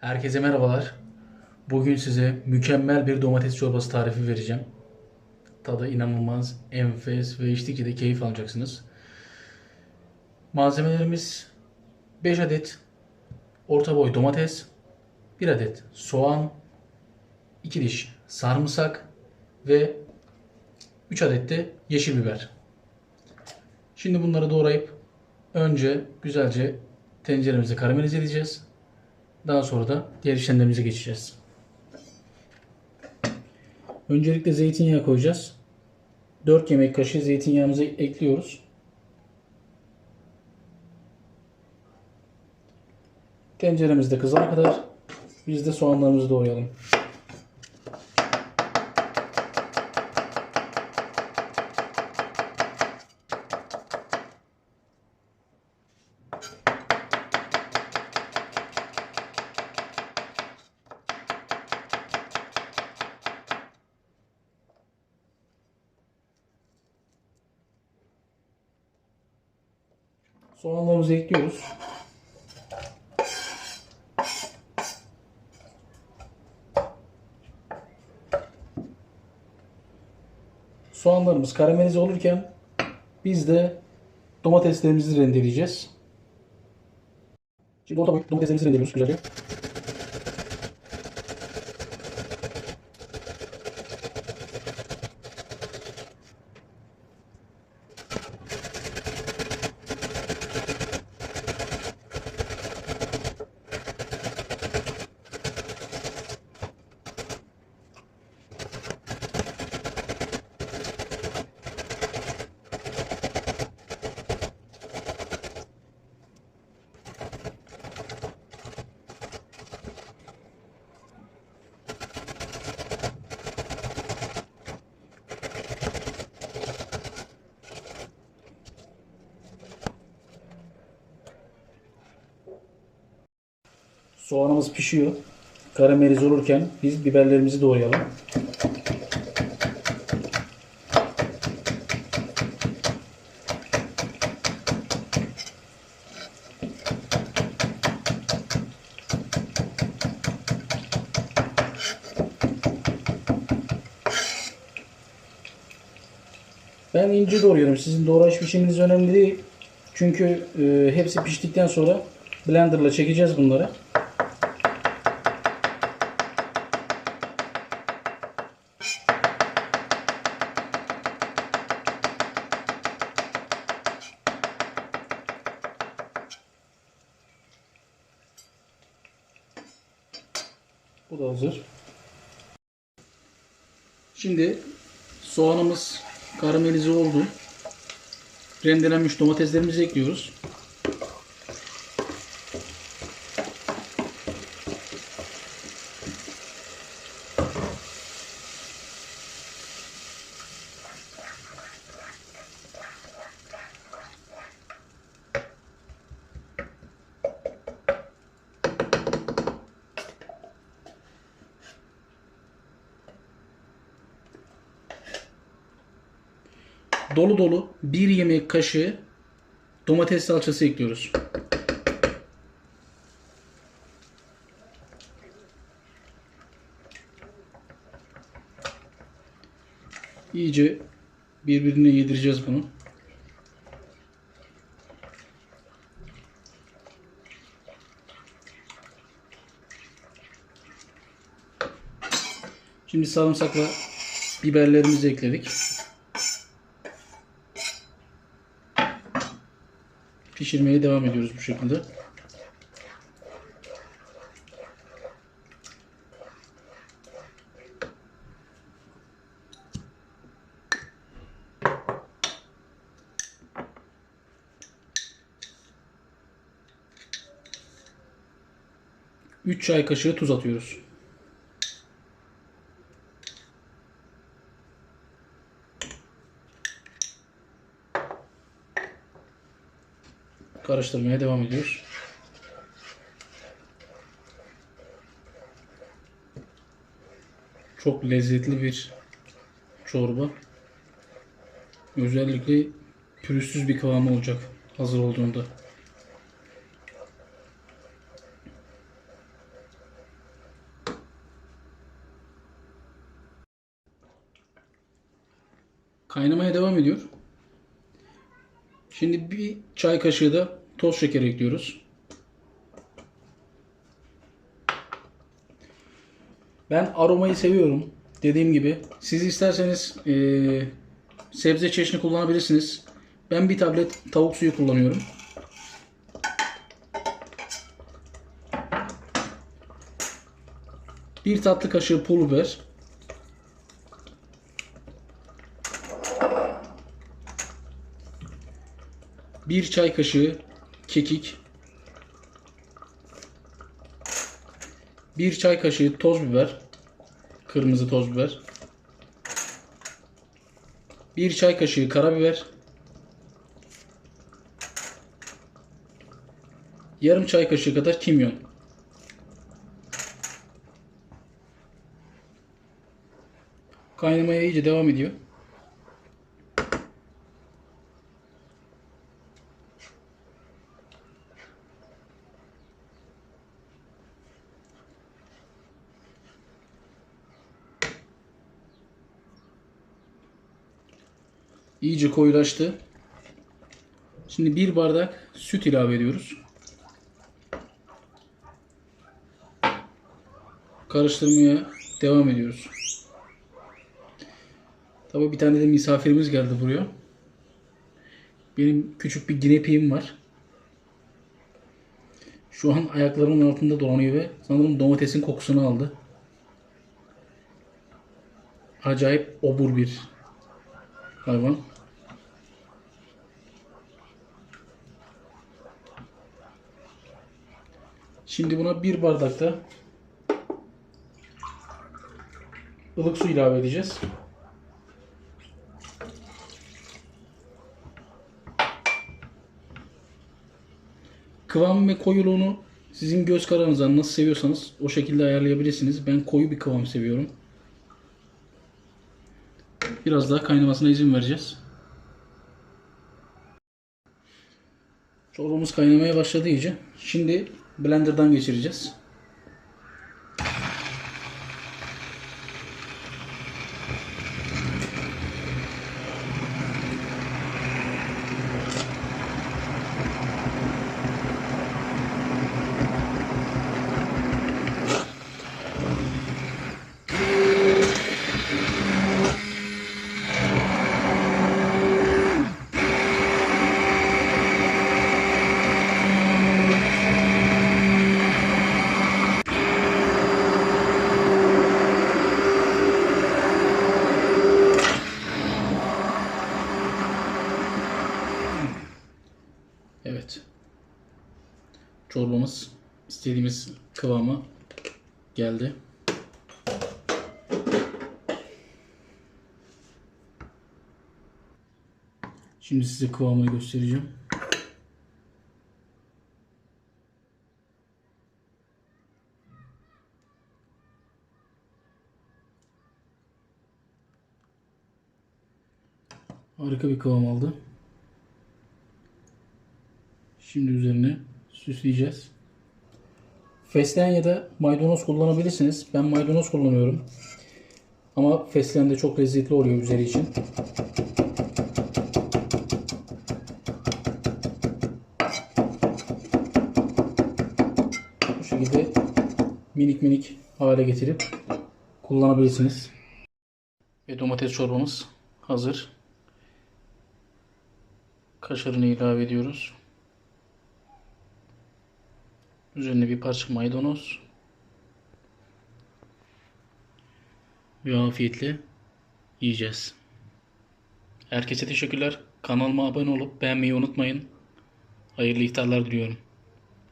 Herkese merhabalar. Bugün size mükemmel bir domates çorbası tarifi vereceğim. Tadı inanılmaz, enfes ve içtikçe de keyif alacaksınız. Malzemelerimiz 5 adet orta boy domates, 1 adet soğan, 2 diş sarımsak ve 3 adet de yeşil biber. Şimdi bunları doğrayıp önce güzelce tenceremizi karamelize edeceğiz. Daha sonra da diğer işlemlerimize geçeceğiz. Öncelikle zeytinyağı koyacağız. 4 yemek kaşığı zeytinyağımızı ekliyoruz. Tenceremizde kızana kadar biz de soğanlarımızı doğrayalım. Soğanlarımızı ekliyoruz. Soğanlarımız karamelize olurken biz de domateslerimizi rendeleyeceğiz. Şimdi orta boy domateslerimizi rendeliyoruz güzelce. Soğanımız pişiyor. Karamelize olurken biz biberlerimizi doğrayalım. Ben ince doğruyorum. Sizin doğraş biçiminiz önemli değil. Çünkü e, hepsi piştikten sonra blenderla çekeceğiz bunları. Bu da hazır. Şimdi soğanımız karamelize oldu. Rendelenmiş domateslerimizi ekliyoruz. Dolu dolu bir yemek kaşığı domates salçası ekliyoruz. İyice birbirine yedireceğiz bunu. Şimdi sarımsakla biberlerimizi ekledik. Pişirmeye devam ediyoruz bu şekilde. Üç çay kaşığı tuz atıyoruz. karıştırmaya devam ediyor. Çok lezzetli bir çorba. Özellikle pürüzsüz bir kıvamı olacak hazır olduğunda. Kaynamaya devam ediyor. Şimdi bir çay kaşığı da toz şeker ekliyoruz. Ben aromayı seviyorum. Dediğim gibi siz isterseniz eee, sebze çeşni kullanabilirsiniz. Ben bir tablet tavuk suyu kullanıyorum. Bir tatlı kaşığı pul biber. Bir çay kaşığı kekik. Bir çay kaşığı toz biber. Kırmızı toz biber. Bir çay kaşığı karabiber. Yarım çay kaşığı kadar kimyon. Kaynamaya iyice devam ediyor. İyice koyulaştı. Şimdi bir bardak süt ilave ediyoruz. Karıştırmaya devam ediyoruz. Tabii bir tane de misafirimiz geldi buraya. Benim küçük bir ginepiğim var. Şu an ayaklarımın altında dolanıyor ve sanırım domatesin kokusunu aldı. Acayip obur bir hayvan. Şimdi buna bir bardak da ılık su ilave edeceğiz. Kıvam ve koyuluğunu sizin göz kararınızdan nasıl seviyorsanız o şekilde ayarlayabilirsiniz. Ben koyu bir kıvam seviyorum. Biraz daha kaynamasına izin vereceğiz. Çorbamız kaynamaya başladı iyice. Şimdi blenderdan geçireceğiz. Çorbamız istediğimiz kıvama geldi. Şimdi size kıvamını göstereceğim. Harika bir kıvam aldı. Şimdi üzerine süsleyeceğiz. Fesleğen ya da maydanoz kullanabilirsiniz. Ben maydanoz kullanıyorum. Ama fesleğen de çok lezzetli oluyor üzeri için. Bu şekilde minik minik hale getirip kullanabilirsiniz. Ve domates çorbamız hazır. Kaşarını ilave ediyoruz. Üzerine bir parça maydanoz. Ve afiyetle yiyeceğiz. Herkese teşekkürler. Kanalıma abone olup beğenmeyi unutmayın. Hayırlı iftarlar diliyorum.